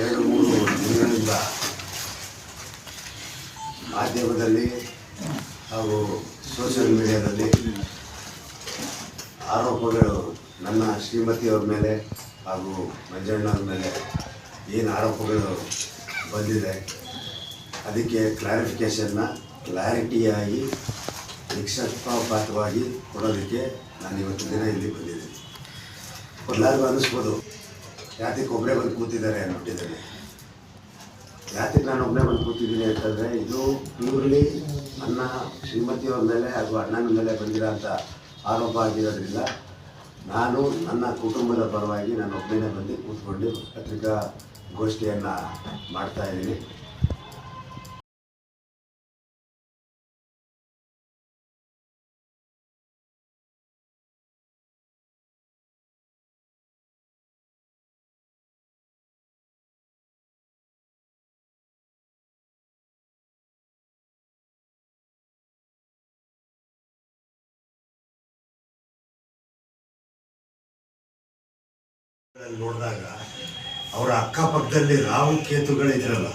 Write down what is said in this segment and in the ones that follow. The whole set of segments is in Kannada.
ಎರಡು, ಮೂರು ದಿನಗಳಿಂದ ಮಾಧ್ಯಮದಲ್ಲಿ ಹಾಗೂ ಸೋಷಿಯಲ್ ಮೀಡಿಯಾದಲ್ಲಿ ಆರೋಪಗಳು ನನ್ನ ಶ್ರೀಮತಿಯವ್ರ ಮೇಲೆ ಹಾಗೂ ಮಂಜಣ್ಣವ್ರ ಮೇಲೆ ಏನು ಆರೋಪಗಳು ಬಂದಿದೆ. ಅದಕ್ಕೆ ಕ್ಲಾರಿಫಿಕೇಷನ್ನ ಕ್ಲಾರಿಟಿಯಾಗಿ ನಿಕ್ಷಪಾತವಾಗಿ ಕೊಡೋದಕ್ಕೆ ನಾನು ಇವತ್ತು ದಿನ ಇಲ್ಲಿ ಬಂದಿದ್ದೀನಿ. ಎಲ್ಲರಿಗೂ ಅನ್ನಿಸ್ಬೋದು. ಯಾತಕ್ಕೆ ಒಬ್ಬರೇ ಬಂದು ಕೂತಿದ್ದಾರೆ ಅಂದ್ಬಿಟ್ಟಿದ್ದಾರೆ ಯಾತಕ್ಕೆ ನಾನು ಒಬ್ಬನೇ ಬಂದು ಕೂತಿದ್ದೀನಿ ಅಂತಂದರೆ, ಇದು ಪ್ಯೂರ್ಲಿ ನನ್ನ ಶ್ರೀಮತಿಯವ್ರ ಮೇಲೆ ಹಾಗೂ ಅಣ್ಣನ ಮೇಲೆ ಬಂದಿರೋ ಅಂತ ಆರೋಪ ಆಗಿರೋದ್ರಿಂದ ನಾನು ನನ್ನ ಕುಟುಂಬದ ಪರವಾಗಿ ನಾನು ಒಬ್ಬನೇ ಬಂದು ಕೂತ್ಕೊಂಡು ಪತ್ರಿಕಾ ಗೋಷ್ಠಿಯನ್ನು ನೋಡಿದಾಗ ಅವರ ಅಕ್ಕಪಕ್ಕದಲ್ಲಿ ರಾಹು ಕೇತುಗಳಿದ್ರಲ್ಲ,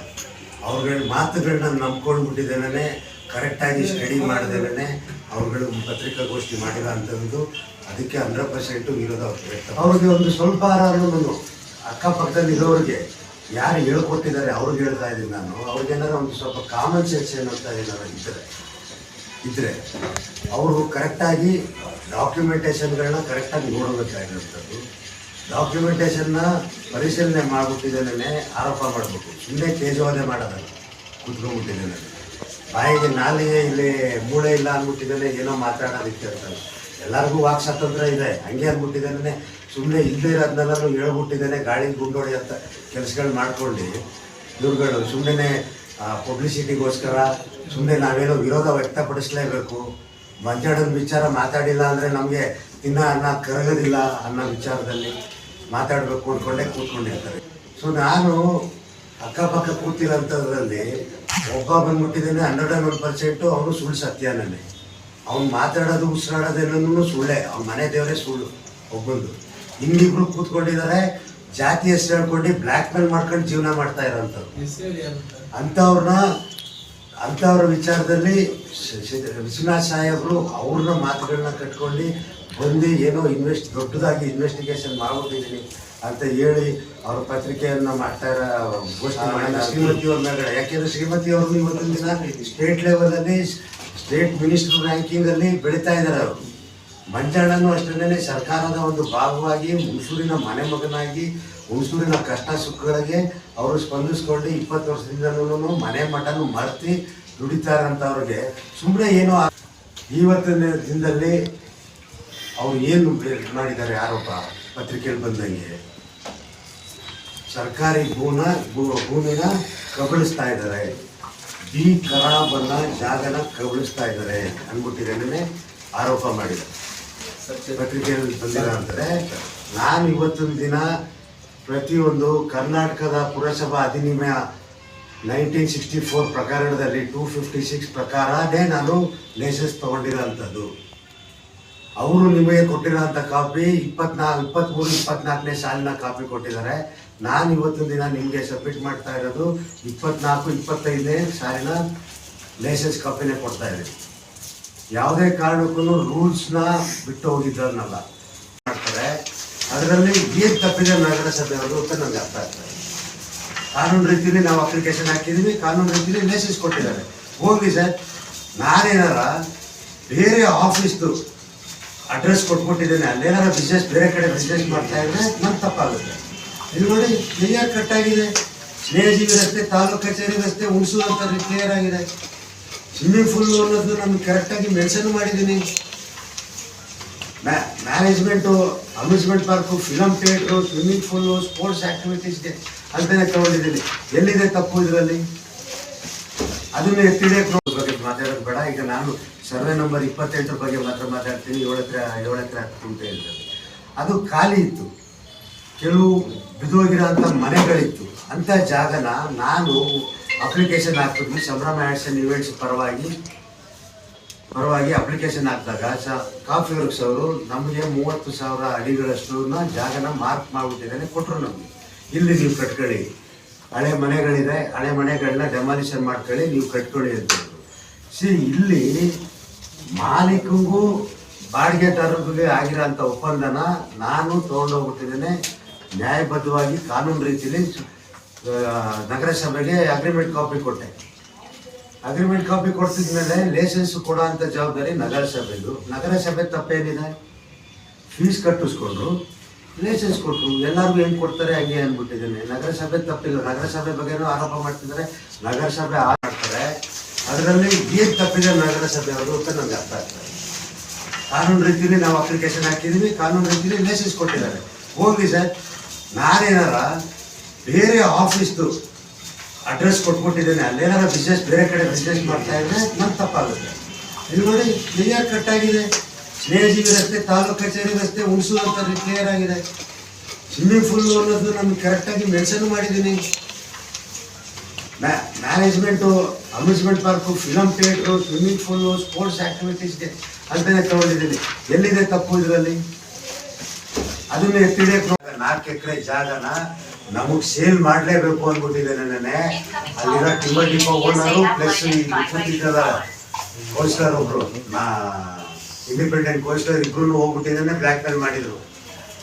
ಅವ್ರಗಳ ಮಾತುಗಳನ್ನ ನಂಬ್ಕೊಂಡು ಬಿಟ್ಟಿದ್ದೇನೆ ಕರೆಕ್ಟಾಗಿ ಸ್ಟಡಿ ಮಾಡಿದೇನೆ ಅವ್ರುಗಳು ಪತ್ರಿಕಾಗೋಷ್ಠಿ ಮಾಡಿಲ್ಲ ಅಂತಂದು ಅದಕ್ಕೆ ಹಂಡ್ರೆಡ್ ಪರ್ಸೆಂಟು ವ್ಯಕ್ತ ಅವ್ರಿಗೆ ಒಂದು ಸ್ವಲ್ಪ ಆರಾರು ಅಕ್ಕಪಕ್ಕದಲ್ಲಿ ಇರೋರಿಗೆ ಯಾರು ಹೇಳ್ಕೊಟ್ಟಿದ್ದಾರೆ ಅವ್ರಿಗೆ ಹೇಳ್ತಾ ಇದ್ದೀನಿ ನಾನು. ಅವ್ರಿಗೇನಾರ ಒಂದು ಸ್ವಲ್ಪ ಕಾಮನ್ ಸೆನ್ಸ್ ಏನಂತ ಏನಾರ ಇದ್ದರೆ ಇದ್ದರೆ ಅವರು ಕರೆಕ್ಟಾಗಿ ಡಾಕ್ಯುಮೆಂಟೇಷನ್ಗಳನ್ನ ಕರೆಕ್ಟಾಗಿ ನೋಡಬೇಕಾಗಿರುವಂಥದ್ದು ಡಾಕ್ಯುಮೆಂಟೇಷನ್ನ ಪರಿಶೀಲನೆ ಮಾಡಿಬಿಟ್ಟಿದ್ದೇನೆ ಆರೋಪ ಮಾಡಬೇಕು ಸುಮ್ಮನೆ ತೇಜವಾದೆ ಮಾಡೋದಲ್ಲ ಕುತ್ಕೊಂಡ್ಬಿಟ್ಟಿದ್ದೇನೆ ಬಾಯಿಗೆ ನಾಲಿಗೆ ಇಲ್ಲಿ ಮೂಳೆ ಇಲ್ಲ ಅಂದ್ಬಿಟ್ಟಿದ್ದೇನೆ, ಏನೋ ಮಾತಾಡೋದಕ್ಕೆ ಅಂತಲ್ಲ ಎಲ್ಲರಿಗೂ ವಾಕ್ ಸ್ವಾತಂತ್ರ್ಯ ಇದೆ. ಹಂಗೆ ಅಂದ್ಬಿಟ್ಟಿದ್ದೇನೆ ಸುಮ್ಮನೆ ಇಲ್ಲದೇ ಇರೋದನ್ನೆಲ್ಲರೂ ಹೇಳ್ಬಿಟ್ಟಿದ್ದೇನೆ ಗಾಳಿ ಗುಂಡೋಡಿ ಅಂತ ಕೆಲಸಗಳು ಮಾಡ್ಕೊಳ್ಳಿ ಇವ್ರುಗಳು. ಸುಮ್ಮನೆ ಪಬ್ಲಿಸಿಟಿಗೋಸ್ಕರ ಸುಮ್ಮನೆ ನಾವೇನೋ ವಿರೋಧ ವ್ಯಕ್ತಪಡಿಸಲೇಬೇಕು. ಮಂಜಾಡದ ವಿಚಾರ ಮಾತಾಡಿಲ್ಲ ಅಂದರೆ ನಮಗೆ ಇನ್ನೂ ಅನ್ನ ಕರಗೋದಿಲ್ಲ ಅನ್ನೋ ವಿಚಾರದಲ್ಲಿ ಮಾತಾಡಬೇಕು ಕೂತ್ಕೊಂಡೆ ಕೂತ್ಕೊಂಡಿರ್ತಾರೆ ಸೊ ನಾನು ಅಕ್ಕಪಕ್ಕ ಕೂತಿರೋಂಥದ್ರಲ್ಲಿ ಒಬ್ಬ ಬಂದ್ಬಿಟ್ಟಿದ್ದಾನೆ ಹಂಡ್ರೆಡ್ ಆ್ಯಂಡ್ ಒನ್ ಪರ್ಸೆಂಟು ಅವನು ಸುಳ್ಳು ಸತ್ಯನೇ ಅವ್ನು ಮಾತಾಡೋದು ಉಸಿರಾಡೋದೇನೂ ಸುಳ್ಳೆ. ಅವ್ನ ಮನೆ ದೇವರೇ ಸುಳ್ಳು ಒಬ್ಬಂದು. ಇನ್ನಿಬ್ರು ಕೂತ್ಕೊಂಡಿದ್ದಾರೆ ಜಾತಿ ಹೆಸರು ಹೇಳ್ಕೊಂಡು ಬ್ಲ್ಯಾಕ್ ಮೇಲ್ ಮಾಡ್ಕೊಂಡು ಜೀವನ ಮಾಡ್ತಾ ಇರೋಂಥವ್ರು. ಅಂಥವ್ರನ್ನ ಅಂಥವ್ರ ವಿಚಾರದಲ್ಲಿ ವಿಶ್ವನಾಥ್ ಸಾಹೇಬರು ಅವ್ರನ್ನ ಮಾತುಗಳನ್ನ ಕಟ್ಕೊಂಡು ಬಂದು ಏನೋ ಇನ್ವೆಸ್ಟ್ ದೊಡ್ಡದಾಗಿ ಇನ್ವೆಸ್ಟಿಗೇಷನ್ ಮಾಡ್ಬಿಟ್ಟಿದ್ದೀನಿ ಅಂತ ಹೇಳಿ ಅವ್ರ ಪತ್ರಿಕೆಯನ್ನ ಮಾಡ್ತಾ ಇರೋ ಘೋಷಣೆ ಮೇಲೆ ಶ್ರೀಮತಿಯವ್ರ ಮೇಲ್ಗಡೆ ಯಾಕೆಂದ್ರೆ ಅವರು ಇವತ್ತಿನ ದಿನ ಸ್ಟೇಟ್ ಲೆವೆಲಲ್ಲಿ ಸ್ಟೇಟ್ ಮಿನಿಸ್ಟರ್ ರ್ಯಾಂಕಿಂಗಲ್ಲಿ ಬೆಳೀತಾ ಇದ್ದಾರೆ ಅವರು. ಮಂಜಣ್ಣನು ಅಷ್ಟೇ ಸರ್ಕಾರದ ಒಂದು ಭಾಗವಾಗಿ ಹುಣಸೂರಿನ ಮನೆ ಮಗನಾಗಿ ಹುಣಸೂರಿನ ಕಷ್ಟ ಸುಖಗಳಿಗೆ ಅವರು ಸ್ಪಂದಿಸ್ಕೊಂಡು ಇಪ್ಪತ್ತು ವರ್ಷದಿಂದಲೂ ಮನೆ ಮಠನು ಮರೆತಿ ದುಡಿತಾರಂಥವ್ರಿಗೆ ಸುಮ್ಮನೆ ಏನೋ ಇವತ್ತಿನ ದಿನದಲ್ಲಿ ಅವ್ರು ಏನು ಮಾಡಿದ್ದಾರೆ ಆರೋಪ ಪತ್ರಿಕೆಯಲ್ಲಿ ಬಂದಂಗೆ. ಸರ್ಕಾರಿ ಭೂನ, ಭೂ- ಭೂಮಿನ ಕಬಳಿಸ್ತಾ ಇದ್ದಾರೆ. ಬಿ ಖರಾಬನ್ನ ಜಾಗನ ಕಬಳಿಸ್ತಾ ಇದ್ದಾರೆ ಅಂದ್ಬಿಟ್ಟಿದ್ದೇನೆ ಆರೋಪ ಮಾಡಿದ್ದಾರೆ ಪತ್ರಿಕೆಯಲ್ಲಿ ಅಂದರೆ ನಾನು ಇವತ್ತಿನ ದಿನ ಪ್ರತಿಯೊಂದು ಕರ್ನಾಟಕದ ಪುರಸಭಾ ಅಧಿನಿಯಮ ನೈನ್ಟೀನ್ ಸಿಕ್ಸ್ಟಿ ಫೋರ್ ಪ್ರಕರಣದಲ್ಲಿ ಟೂ ಫಿಫ್ಟಿ ಸಿಕ್ಸ್ ಪ್ರಕಾರನೇ ನಾನು ಲೈಸೆನ್ಸ್ ತೊಗೊಂಡಿರೋಂಥದ್ದು ಅವರು ನಿಮಗೆ ಕೊಟ್ಟಿರೋಂಥ ಕಾಪಿ ಇಪ್ಪತ್ನಾಲ್ಕು ಇಪ್ಪತ್ತ್ಮೂರು ಇಪ್ಪತ್ನಾಲ್ಕನೇ ಸಾಲಿನ ಕಾಪಿ ಕೊಟ್ಟಿದ್ದಾರೆ. ನಾನು ಇವತ್ತಿನ ದಿನ ನಿಮಗೆ ಸಬ್ಮಿಟ್ ಮಾಡ್ತಾ ಇರೋದು ಇಪ್ಪತ್ನಾಲ್ಕು, ಇಪ್ಪತ್ತೈದನೇ ಸಾಲಿನ ಲೈಸೆನ್ಸ್ ಕಾಪಿನೇ ಕೊಡ್ತಾ ಇದ್ದೀನಿ. ಯಾವುದೇ ಕಾರಣಕ್ಕೂ ರೂಲ್ಸ್ನ ಬಿಟ್ಟು ಹೋಗಿದ್ದವ್ರನ್ನಲ್ಲ ಮಾಡ್ತಾರೆ. ಅದರಲ್ಲಿ ಏನು ತಪ್ಪಿದೆ ನಗರಸಭೆಯವರು ಅಂತ ನನಗೆ ಅರ್ಥ ಆಗ್ತದೆ ಕಾನೂನು ರೀತಿಯಲ್ಲಿ ನಾವು ಅಪ್ಲಿಕೇಶನ್ ಹಾಕಿದ್ದೀವಿ ಕಾನೂನು ರೀತಿಯಲ್ಲಿ ಲೈಸೆನ್ಸ್ ಕೊಟ್ಟಿದ್ದಾರೆ. ಹೋಗಿ ಸರ್, ನಾನೇನಾರ ಬೇರೆ ಆಫೀಸ್ದು ಅಡ್ರೆಸ್ ಕೊಟ್ಬಿಟ್ಟಿದ್ದೇನೆ. ಅಲ್ಲೇನಾರ ಬಿಸ್ನೆಸ್ ಬೇರೆ ಕಡೆ ಬಿಸ್ನೆಸ್ ಮಾಡ್ತಾ ಇದ್ರೆ ನನ್ನ ತಪ್ಪಾಗುತ್ತೆ. ಇಲ್ಲಿ ನೋಡಿ ಕ್ಲಿಯರ್ ಕಟ್ ಆಗಿದೆ. ಸ್ನೇಹಜೀವಿ ರಸ್ತೆ, ತಾಲೂಕು ಕಚೇರಿ ರಸ್ತೆ, ಹುಣಸೂರು ಅಂತ ಕ್ಲಿಯರ್ ಆಗಿದೆ. ಸ್ವಿಮ್ಮಿಂಗ್ ಪೂಲ್ ಅನ್ನೋದು ನಾನು ಕರೆಕ್ಟಾಗಿ ಮೆನ್ಷನ್ ಮಾಡಿದ್ದೀನಿ. Management amusement park film theatre swimming pool sports ಆ್ಯಕ್ಟಿವಿಟೀಸ್ಗೆ ಅಂತಲೇ ತಗೊಂಡಿದ್ದೀನಿ. ಎಲ್ಲಿದೆ ತಪ್ಪು ಇದರಲ್ಲಿ? ಅದನ್ನು ಎತ್ತಿದೆ ಮಾತಾಡೋದು ಬೇಡ. ಈಗ ನಾನು ಸರ್ವೆ ನಂಬರ್ ಇಪ್ಪತ್ತೆಂಟರ ಬಗ್ಗೆ ಮಾತ್ರ ಮಾತಾಡ್ತೀನಿ. ಏಳು ಎಕರೆ ಏಳು ಎಕರೆ ಹತ್ತು ಅಂತ ಹೇಳ್ತಾರೆ ಅದು ಖಾಲಿ ಇತ್ತು. ಕೆಲವು ಬಿದ್ದೋಗಿರೋ ಅಂಥ ಮನೆಗಳಿತ್ತು. ಅಂಥ ಜಾಗನ ನಾನು ಅಪ್ಲಿಕೇಶನ್ ಹಾಕಿದ್ವಿ ಸಂಭ್ರಮ ಆ್ಯಡ್ಸ್ ಆ್ಯಂಡ್ ಇವೆಂಟ್ಸ್ ಪರವಾಗಿ ಪರವಾಗಿ ಅಪ್ಲಿಕೇಶನ್ ಹಾಕಿದಾಗ ಸ, ಕಾಫಿ ವರ್ಕ್ಸ್ ಅವರು ನಮಗೆ ಮೂವತ್ತು ಸಾವಿರ ಅಡಿಗಳಷ್ಟು ಜಾಗನ ಮಾರ್ಕ್ ಮಾಡಿಬಿಟ್ಟಿದ್ದಾನೆ ಕೊಟ್ಟರು ನಮಗೆ. ಇಲ್ಲಿ ನೀವು ಕಟ್ಕೊಳ್ಳಿ. ಹಳೆ ಮನೆಗಳಿದೆ. ಹಳೆ ಮನೆಗಳನ್ನ ಡೆಮಾಲಿಷನ್ ಮಾಡ್ಕೊಳ್ಳಿ. ನೀವು ಕಟ್ಕೊಳ್ಳಿ ಅಂತ. ಸಿ ಇಲ್ಲಿ ಮಾಲೀಕಂಗೂ ಬಾಡಿಗೆದಾರರಿಗೆ ಆಗಿರೋಂಥ ಒಪ್ಪಂದನ ನಾನು ತೊಗೊಂಡೋಗ್ಬಿಟ್ಟಿದ್ದೇನೆ. ನ್ಯಾಯಬದ್ಧವಾಗಿ ಕಾನೂನು ರೀತಿಯಲ್ಲಿ ನಗರಸಭೆಗೆ ಅಗ್ರಿಮೆಂಟ್ ಕಾಪಿ ಕೊಟ್ಟೆ. ಅಗ್ರಿಮೆಂಟ್ ಕಾಪಿ ಕೊಡ್ತಿದ್ಮೇಲೆ ಲೈಸೆನ್ಸ್ ಕೊಡೋ ಅಂಥ ಜವಾಬ್ದಾರಿ ನಗರಸಭೆದು. ನಗರಸಭೆ ತಪ್ಪೇನಿದೆ? ಫೀಸ್ ಕಟ್ಟಿಸ್ಕೊಂಡ್ರು. ಲೈಸೆನ್ಸ್ ಕೊಟ್ಟರು ಎಲ್ಲರಿಗೂ ಏನು ಕೊಡ್ತಾರೆ? ಹಾಗೆ ಅಂದ್ಬಿಟ್ಟಿದ್ದೇನೆ. ನಗರಸಭೆ ತಪ್ಪಿಲ್ಲ. ನಗರಸಭೆ ಬಗ್ಗೆನೂ ಆರೋಪ ಮಾಡ್ತಿದ್ದಾರೆ. ನಗರಸಭೆ ಅದರಲ್ಲಿ ಏನು ತಪ್ಪಿದೆ ನಗರಸಭೆ ಅವರು ಅಂತ ನಮ್ಗೆ ಅರ್ಥ ಆಗ್ತದೆ. ಕಾನೂನು ರೀತಿಯಲ್ಲಿ ನಾವು ಅಪ್ಲಿಕೇಶನ್ ಹಾಕಿದ್ದೀವಿ, ಕಾನೂನು ರೀತಿಯಲ್ಲಿ ಲೈಸೆನ್ಸ್ ಕೊಟ್ಟಿದ್ದಾರೆ. ಹೋಗ್ಲಿ ಸರ್, ನಾನೇನಾರ ಬೇರೆ ಆಫೀಸ್ದು ಅಡ್ರೆಸ್ ಕೊಟ್ಬಿಟ್ಟಿದ್ದೇನೆ, ಅಲ್ಲೇನಾರ ಬಿಸ್ನೆಸ್ ಬೇರೆ ಕಡೆ ಬಿಸ್ನೆಸ್ ಮಾಡ್ತಾ ಇದ್ರೆ ನನ್ ತಪ್ಪಾಗುತ್ತೆ. ಇಲ್ಲಿ ನೋಡಿ ಕ್ಲಿಯರ್ ಕಟ್ ಆಗಿದೆ. ಸ್ನೇಹಜೀವಿ ರಸ್ತೆ, ತಾಲೂಕು ಕಚೇರಿ ರಸ್ತೆ ಹುಣಸು ಅಂತ ಕ್ಲಿಯರ್ ಆಗಿದೆ. ಸ್ವಿಮ್ಮಿಂಗ್ ಪೂಲ್ ಅನ್ನೋದು ನಾನು ಕರೆಕ್ಟಾಗಿ ಮೆನ್ಷನ್ ಮಾಡಿದ್ದೀನಿ. Management amusement park film theatre swimming pool sports ಆಕ್ಟಿವಿಟೀಸ್ಗೆ ಅಂತಲೇ ತಗೊಂಡಿದ್ದೀನಿ. ಎಲ್ಲಿದೆ ತಪ್ಪು ಇದರಲ್ಲಿ? ಅದನ್ನ ಎತ್ತಿಡಿಯಕ್ಕೆ ನಾಲ್ಕು ಎಕರೆ ಜಾಗನ ನಮಗೆ ಸೇಲ್ ಮಾಡಲೇಬೇಕು ಅಂದ್ಬಿಟ್ಟಿದ್ದೇನೆ ನೆನ್ನೆ. ಅಲ್ಲಿರೋ ಟಿಂಬರ್ ಡಿಪೋ ಓನರು ಪ್ಲಸ್ ಕೂತಿದ್ದಲ್ಲ ಕೋಸ್ಟರ್ ಒಬ್ರು, ನಾ ಇಂಡಿಪೆಂಡೆಂಟ್ ಕೋಸ್ಟರ್ ಇಬ್ರು ಹೋಗ್ಬಿಟ್ಟಿದ್ದೇನೆ ಬ್ಲ್ಯಾಕ್ ಮೇಲ್ ಮಾಡಿದ್ರು.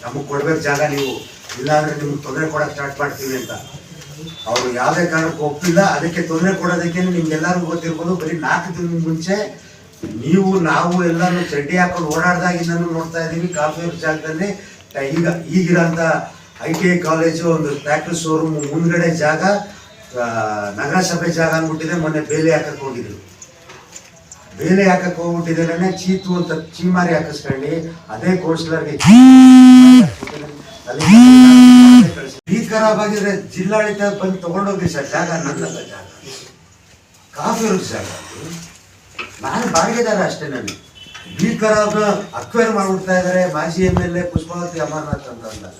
ನಮಗೆ ಕೊಡ್ಬೇಕು ಜಾಗ ನೀವು, ಇಲ್ಲಾಂದ್ರೆ ನಿಮ್ಗೆ ತೊಂದರೆ ಕೊಡೋಕೆ ಸ್ಟಾರ್ಟ್ ಮಾಡ್ತೀವಿ ಅಂತ. ಅವರು ಯಾವುದೇ ಕಾರಣಕ್ಕೂ ಒಪ್ಪಿಲ್ಲ ಅದಕ್ಕೆ ತೊಂದರೆ ಕೊಡೋದಕ್ಕೆ ನಿಮ್ಗೆಲ್ಲರಿಗೂ ಗೊತ್ತಿರ್ಬೋದು ಬರೀ ನಾಲ್ಕು ದಿನ ಮುಂಚೆ ನೀವು ನಾವು ಎಲ್ಲರೂ ಚಡ್ಡಿ ಹಾಕೊಂಡು ಓಡಾಡ್ದಾಗಿಂದನೂ ನೋಡ್ತಾ ಇದ್ದೀವಿ ಕಾಫಿ ಜಾಗದಲ್ಲಿ. ಈಗ ಈಗಿರೋಂಥ ಐ ಟಿ ಐ ಕಾಲೇಜು ಒಂದು ಟ್ರ್ಯಾಕ್ಟರ್ ಶೋರೂಮ್ ಮುಂದ್ಗಡೆ ಜಾಗ ನಗರಸಭೆ ಜಾಗ ಅಂದ್ಬಿಟ್ಟಿದೆ ಮೊನ್ನೆ ಬೇಲಿ ಹಾಕಕ್ಕೆ ಹೋಗಿದ್ರು. ಬೇಲೆ ಹಾಕಕ್ಕೆ ಹೋಗ್ಬಿಟ್ಟಿದ್ದೇನೆ ಚೀತು ಅಂತ ಚೀಮಾರಿ ಹಾಕಿಸ್ಕೊಂಡು ಅದೇ ಕೌನ್ಸಿಲರ್ಗೆ ಈ ಖರಾಬ್ ಆಗಿದ್ರೆ ಜಿಲ್ಲಾಡಳಿತ ಬಂದು ತಗೊಂಡೋಗಿ ಸರ್, ಜಾಗ ನನ್ನಲ್ಲ ಜಾಗ. ಕಾಫಿ ಜಾಗ. ನಾನು ಬಾಡಿಗೆದಾರ ಅಷ್ಟೇ ನನಗೆ ಈ ಖರಾಬ್ ಅಕ್ವೇರ್ ಮಾಡ್ಬಿಡ್ತಾ ಇದ್ದಾರೆ ಮಾಜಿ M L A Pushpavathi Amarnath ಅಂತ ಅಂದಾಗ.